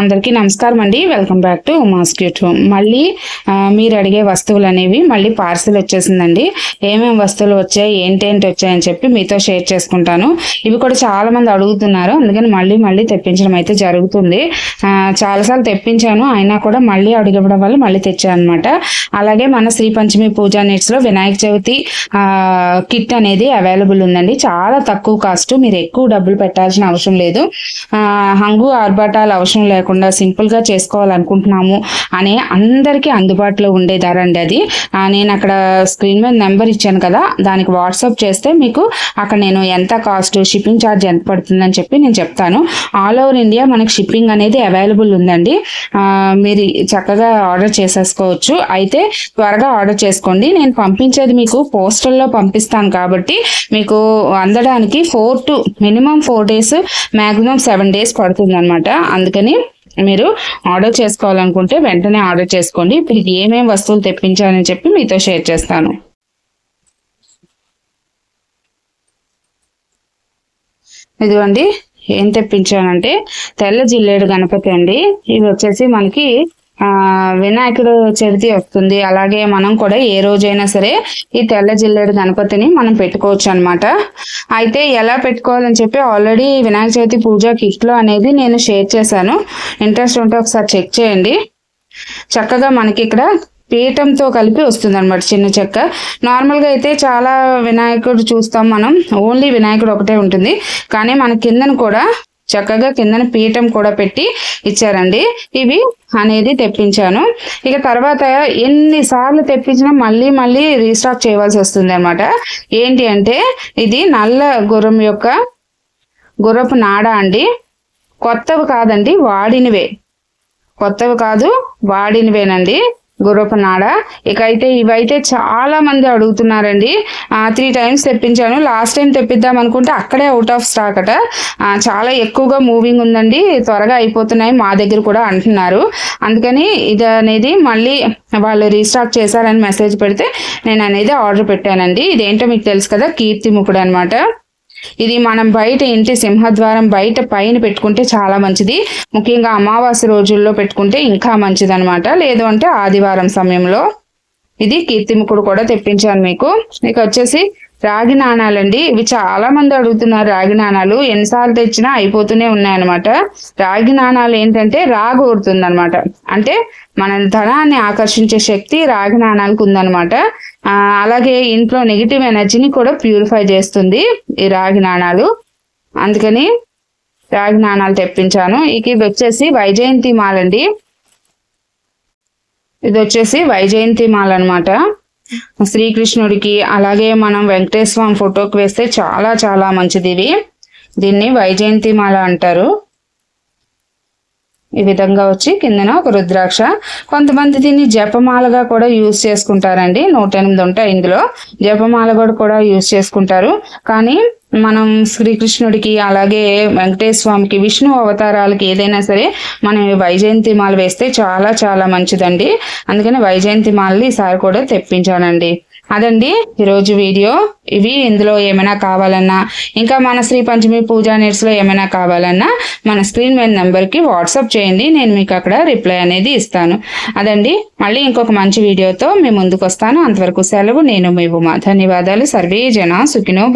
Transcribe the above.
అందరికీ నమస్కారం అండి. Welcome back to Uma's cute home మళ్ళీ మీరు అడిగే వస్తువులు అనేవి మళ్ళీ పార్సిల్ వచ్చేసిందండి. ఏమేమి వస్తువులు వచ్చాయి ఏంటేంటి వచ్చాయని చెప్పి మీతో షేర్ చేసుకుంటాను. ఇవి కూడా చాలా మంది అడుగుతున్నారు. అందుకని మళ్ళీ మళ్ళీ తెప్పించడం అయితే జరుగుతుంది. చాలాసార్లు తెప్పించాను. అయినా కూడా మళ్ళీ అడిగడం వల్ల మళ్ళీ తెచ్చాను అనమాట అలాగే మన శ్రీ పంచమి పూజా నెట్స్లో వినాయక చవితి కిట్ అనేది అవైలబుల్ ఉందండి. చాలా తక్కువ కాస్ట్ మీరు ఎక్కువ డబ్బులు పెట్టాల్సిన అవసరం లేదు. హంగు ఆర్భాటాలు అవసరం లేకుండా లేకుండా సింపుల్గా చేసుకోవాలనుకుంటున్నాము అనే అందరికీ అందుబాటులో ఉండే ధర అండి అది నేను అక్కడ స్క్రీన్ మీద నెంబర్ ఇచ్చాను కదా దానికి వాట్సాప్ చేస్తే మీకు అక్కడ నేను ఎంత కాస్ట్ షిప్పింగ్ ఛార్జ్ ఎంత పడుతుందని చెప్పి నేను చెప్తాను. ఆల్ ఓవర్ ఇండియా మనకి షిప్పింగ్ అనేది అవైలబుల్ ఉందండి. మీరు చక్కగా ఆర్డర్ చేసేసుకోవచ్చు. అయితే త్వరగా ఆర్డర్ చేసుకోండి. నేను పంపించేది మీకు పోస్టల్లో పంపిస్తాను కాబట్టి మీకు అందడానికి four to minimum four days maximum seven days పడుతుంది అనమాట అందుకని మీరు ఆర్డర్ చేసుకోవాలనుకుంటే వెంటనే ఆర్డర్ చేసుకోండి. ఇప్పుడు ఏమేమి వస్తువులు తెప్పించాలని చెప్పి మీతో షేర్ చేస్తాను. ఇదిగోండి ఏం తెప్పించానంటే తెల్ల జిల్లేడు గణపతి అండి. ఇది వచ్చేసి మనకి వినాయకుడు చవితి వస్తుంది. అలాగే మనం కూడా ఏ రోజైనా సరే ఈ తెల్ల జిల్లేడు గణపతిని మనం పెట్టుకోవచ్చు అన్నమాట. అయితే ఎలా పెట్టుకోవాలని చెప్పి ఆల్రెడీ వినాయక చవితి పూజ కిట్లో అనేది నేను షేర్ చేశాను. ఇంట్రెస్ట్ ఉంటే ఒకసారి చెక్ చేయండి. చక్కగా మనకి ఇక్కడ పీఠంతో కలిపి వస్తుంది అనమాట చిన్న చెక్క. నార్మల్గా అయితే చాలా వినాయకుడు చూస్తాం మనం. ఓన్లీ వినాయకుడు ఒకటే ఉంటుంది. కానీ మన కిందన కూడా చక్కగా కిందన పీఠం కూడా పెట్టి ఇచ్చారండి. ఇవి అనేది తెప్పించాను. ఇక తర్వాత ఎన్నిసార్లు తెప్పించినా మళ్ళీ మళ్ళీ రీస్టాక్ చేయవలసి వస్తుంది అనమాట ఏంటి అంటే ఇది నల్ల గుర్రం యొక్క గుర్రపు నాడ అండి. కొత్తవి కాదండి వాడినవే. కొత్తవి కాదు వాడినవేనండి. గుర్రపు నాడ ఇక అయితే ఇవైతే చాలా మంది అడుగుతున్నారండి. త్రీ టైమ్స్ తెప్పించాను. లాస్ట్ టైం తెప్పిద్దాం అనుకుంటే అక్కడే అవుట్ ఆఫ్ స్టాక్ అట. చాలా ఎక్కువగా మూవింగ్ ఉందండి. త్వరగా అయిపోతున్నాయి. మా దగ్గర కూడా అంటున్నారు. అందుకని ఇది అనేది మళ్ళీ వాళ్ళు రీస్టాక్ చేశారని మెసేజ్ పెడితే నేను అనేది ఆర్డర్ పెట్టానండి. ఇదేంటో మీకు తెలుసు కదా కీర్తి ముకుడు అనమాట ఇది మనం బయట ఇంటి సింహద్వారం బయట పైన పెట్టుకుంటే చాలా మంచిది. ముఖ్యంగా అమావాస్య రోజుల్లో పెట్టుకుంటే ఇంకా మంచిది అనమాట లేదు అంటే ఆదివారం సమయంలో. ఇది కీర్తిముకుడు కూడా తెప్పించాను మీకు. ఇక వచ్చేసి రాగి నాణాలండి. ఇవి చాలా మంది అడుగుతున్నారు రాగి నాణాలు. ఎన్నిసార్లు తెచ్చినా అయిపోతూనే ఉన్నాయన్నమాట. రాగి నాణాలు ఏంటంటే రాగి ఊరుతుంది అంటే మన ధనాన్ని ఆకర్షించే శక్తి రాగి నాణాలకు ఉందన్నమాట. అలాగే ఇంట్లో నెగిటివ్ ఎనర్జీని కూడా ప్యూరిఫై చేస్తుంది ఈ రాగి నాణాలు. అందుకని రాగి నాణాలు తెప్పించాను. ఇక ఇది వచ్చేసి వైజయంతి మాలండి. ఇది వచ్చేసి వైజయంతి మాల్ అనమాట శ్రీకృష్ణుడికి అలాగే మనం వెంకటేశ్వర స్వామి ఫోటోకి వేస్తే చాలా చాలా మంచిది ఇవి దీన్ని వైజయంతి మాల అంటారు. ఈ విధంగా వచ్చి కిందన ఒక రుద్రాక్ష. కొంతమంది దీన్ని జపమాలగా కూడా యూజ్ చేసుకుంటారండి. నూట ఎనిమిది ఉంటాయి ఇందులో. జపమాల కూడా కూడా యూజ్ చేసుకుంటారు. కానీ మనం శ్రీకృష్ణుడికి అలాగే వెంకటేశ్వర స్వామికి విష్ణు అవతారాలకి ఏదైనా సరే మనం వైజయంతి మాల వేస్తే చాలా చాలా మంచిదండి. అందుకని వైజయంతి మాలని ఈసారి కూడా తెప్పించానండి. అదండి ఈరోజు వీడియో. ఇవి ఇందులో ఏమైనా కావాలన్నా ఇంకా మన శ్రీ పంచమి పూజా నెట్స్ ఏమైనా కావాలన్నా మన స్క్రీన్ మీద నెంబర్కి వాట్సాప్ చేయండి నేను మీకు అక్కడ రిప్లై అనేది ఇస్తాను. అదండి మళ్ళీ ఇంకొక మంచి వీడియోతో మీ ముందుకు వస్తాను అంతవరకు సెలవు నేను మీ ఉమా. ధన్యవాదాలు. సర్వే జన సుఖినో